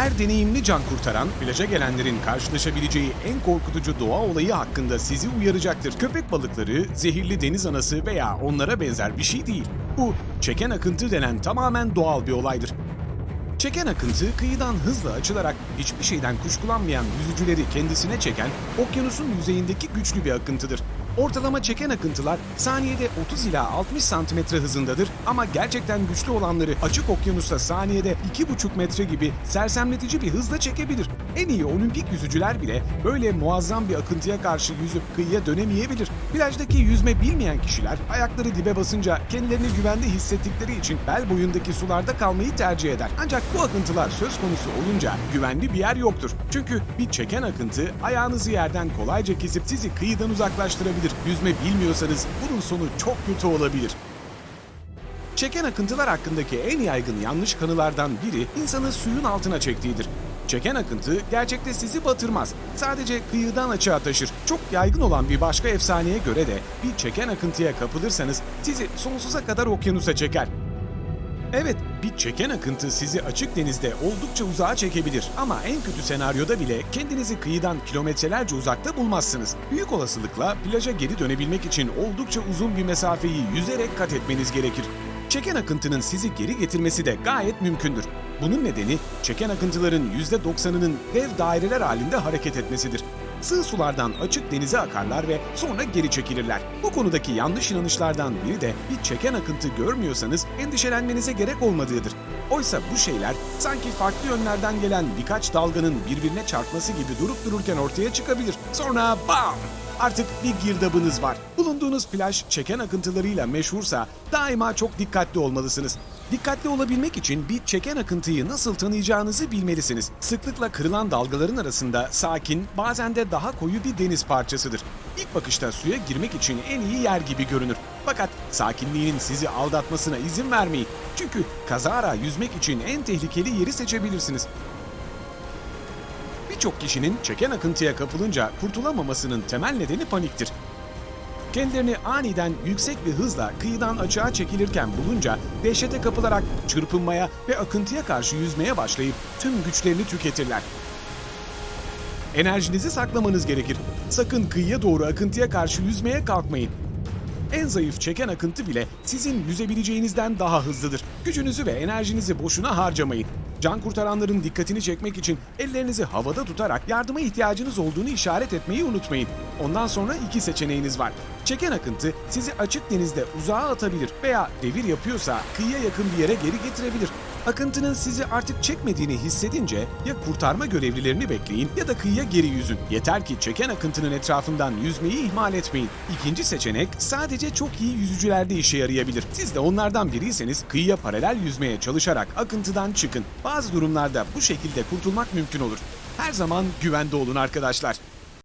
Her deneyimli can kurtaran, plaja gelenlerin karşılaşabileceği en korkutucu doğa olayı hakkında sizi uyaracaktır. Köpek balıkları, zehirli deniz anası veya onlara benzer bir şey değil. Bu, çeken akıntı denen tamamen doğal bir olaydır. Çeken akıntı kıyıdan hızla açılarak hiçbir şeyden kuşkulanmayan yüzücüleri kendisine çeken okyanusun yüzeyindeki güçlü bir akıntıdır. Ortalama çeken akıntılar saniyede 30 ila 60 santimetre hızındadır ama gerçekten güçlü olanları açık okyanusta saniyede 2,5 metre gibi sersemletici bir hızla çekebilir. En iyi olimpik yüzücüler bile böyle muazzam bir akıntıya karşı yüzüp kıyıya dönemeyebilir. Plajdaki yüzme bilmeyen kişiler ayakları dibe basınca kendilerini güvende hissettikleri için bel boyundaki sularda kalmayı tercih eder. Ancak bu akıntılar söz konusu olunca güvenli bir yer yoktur. Çünkü bir çeken akıntı ayağınızı yerden kolayca kesip sizi kıyıdan uzaklaştırabilir. Yüzme bilmiyorsanız bunun sonu çok kötü olabilir. Çeken akıntılar hakkındaki en yaygın yanlış kanılardan biri insanı suyun altına çektiğidir. Çeken akıntı gerçekte sizi batırmaz. Sadece kıyıdan açığa taşır. Çok yaygın olan bir başka efsaneye göre de bir çeken akıntıya kapılırsanız sizi sonsuza kadar okyanusa çeker. Evet, bir çeken akıntı sizi açık denizde oldukça uzağa çekebilir ama en kötü senaryoda bile kendinizi kıyıdan kilometrelerce uzakta bulmazsınız. Büyük olasılıkla plaja geri dönebilmek için oldukça uzun bir mesafeyi yüzerek kat etmeniz gerekir. Çeken akıntının sizi geri getirmesi de gayet mümkündür. Bunun nedeni çeken akıntıların %90'ının dev daireler halinde hareket etmesidir. Sığ sulardan açık denize akarlar ve sonra geri çekilirler. Bu konudaki yanlış inanışlardan biri de bir çeken akıntı görmüyorsanız endişelenmenize gerek olmadığıdır. Oysa bu şeyler sanki farklı yönlerden gelen birkaç dalganın birbirine çarpması gibi durup dururken ortaya çıkabilir. Sonra bam! Artık bir girdabınız var. Bulunduğunuz plaj çeken akıntılarıyla meşhursa daima çok dikkatli olmalısınız. Dikkatli olabilmek için bir çeken akıntıyı nasıl tanıyacağınızı bilmelisiniz. Sıklıkla kırılan dalgaların arasında sakin, bazen de daha koyu bir deniz parçasıdır. İlk bakışta suya girmek için en iyi yer gibi görünür. Fakat sakinliğinin sizi aldatmasına izin vermeyin. Çünkü kazara yüzmek için en tehlikeli yeri seçebilirsiniz. Birçok kişinin çeken akıntıya kapılınca kurtulamamasının temel nedeni paniktir. Kendilerini aniden yüksek bir hızla kıyıdan açığa çekilirken bulunca dehşete kapılarak çırpınmaya ve akıntıya karşı yüzmeye başlayıp tüm güçlerini tüketirler. Enerjinizi saklamanız gerekir. Sakın kıyıya doğru akıntıya karşı yüzmeye kalkmayın. En zayıf çeken akıntı bile sizin yüzebileceğinizden daha hızlıdır. Gücünüzü ve enerjinizi boşuna harcamayın. Can kurtaranların dikkatini çekmek için ellerinizi havada tutarak yardıma ihtiyacınız olduğunu işaret etmeyi unutmayın. Ondan sonra iki seçeneğiniz var. Çeken akıntı sizi açık denizde uzağa atabilir veya devir yapıyorsa kıyıya yakın bir yere geri getirebilir. Akıntının sizi artık çekmediğini hissedince ya kurtarma görevlilerini bekleyin ya da kıyıya geri yüzün. Yeter ki çeken akıntının etrafından yüzmeyi ihmal etmeyin. İkinci seçenek sadece çok iyi yüzücülerde işe yarayabilir. Siz de onlardan biriyseniz kıyıya paralel yüzmeye çalışarak akıntıdan çıkın. Bazı durumlarda bu şekilde kurtulmak mümkün olur. Her zaman güvende olun arkadaşlar.